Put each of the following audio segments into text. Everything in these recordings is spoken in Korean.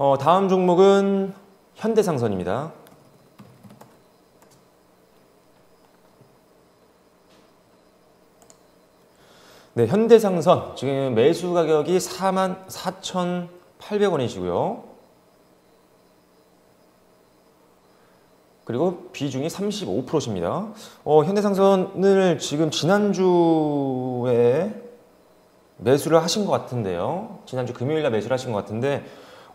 어, 다음 종목은 현대상선입니다. 네, 현대상선 지금 매수 가격이 4만 4,800원이시고요. 그리고 비중이 35%십니다. 어, 현대상선을 지금 지난주에 매수를 하신 것 같은데요. 지난주 금요일날 매수를 하신 것 같은데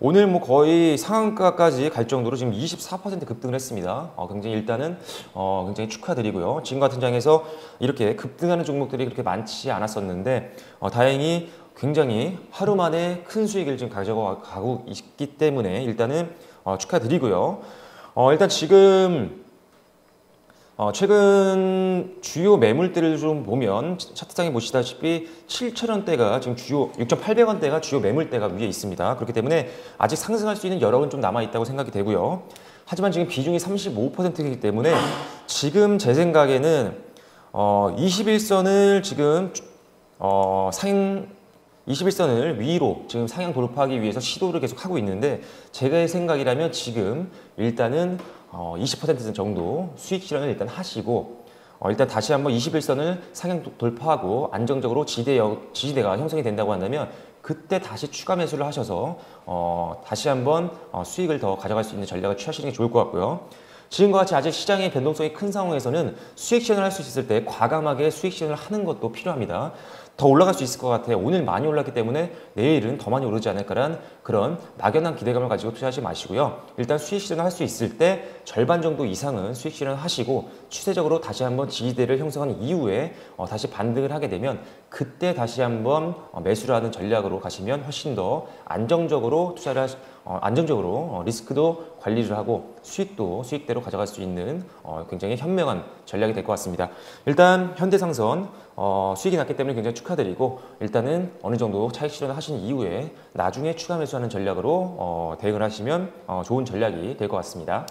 오늘 뭐 거의 상한가까지 갈 정도로 지금 24% 급등을 했습니다. 어, 굉장히 일단은 어, 굉장히 축하드리고요. 지금 같은 장에서 이렇게 급등하는 종목들이 그렇게 많지 않았었는데 어, 다행히 굉장히 하루 만에 큰 수익을 지금 가져가고 있기 때문에 일단은 어, 축하드리고요. 어, 일단 지금 어, 최근 주요 매물대를 좀 보면 차트상에 보시다시피 7천원대가 지금 주요 6,800원대가 주요 매물대가 위에 있습니다. 그렇기 때문에 아직 상승할 수 있는 여력은 좀 남아 있다고 생각이 되고요. 하지만 지금 비중이 35%이기 때문에 지금 제 생각에는 어, 21선을 지금 어, 상행 21선을 위로 지금 상향 돌파하기 위해서 시도를 계속 하고 있는데 제가 생각이라면 지금 일단은 어, 20% 정도 수익 실현을 일단 하시고 어, 일단 다시 한번 21선을 상향 돌파하고 안정적으로 지대 지지대가 형성이 된다고 한다면 그때 다시 추가 매수를 하셔서 어, 다시 한번 어, 수익을 더 가져갈 수 있는 전략을 취하시는 게 좋을 것 같고요. 지금과 같이 아직 시장의 변동성이 큰 상황에서는 수익 실현을 할 수 있을 때 과감하게 수익 실현을 하는 것도 필요합니다. 더 올라갈 수 있을 것 같아요. 오늘 많이 올랐기 때문에 내일은 더 많이 오르지 않을까라는 그런 막연한 기대감을 가지고 투자하지 마시고요. 일단 수익 실현을 할 수 있을 때 절반 정도 이상은 수익 실현을 하시고 추세적으로 다시 한번 지지대를 형성한 이후에 어, 다시 반등을 하게 되면 그때 다시 한번 어, 매수를 하는 전략으로 가시면 훨씬 더 안정적으로 투자를 하시, 어, 안정적으로 어, 리스크도 관리를 하고 수익도 수익대로 가져갈 수 있는 어, 굉장히 현명한 전략이 될 것 같습니다. 일단 현대상선 어, 수익이 났기 때문에 굉장히 축하드리고 일단은 어느 정도 차익 실현을 하신 이후에 나중에 추가 매수하는 전략으로 어, 대응을 하시면 어, 좋은 전략이 될 것 같습니다.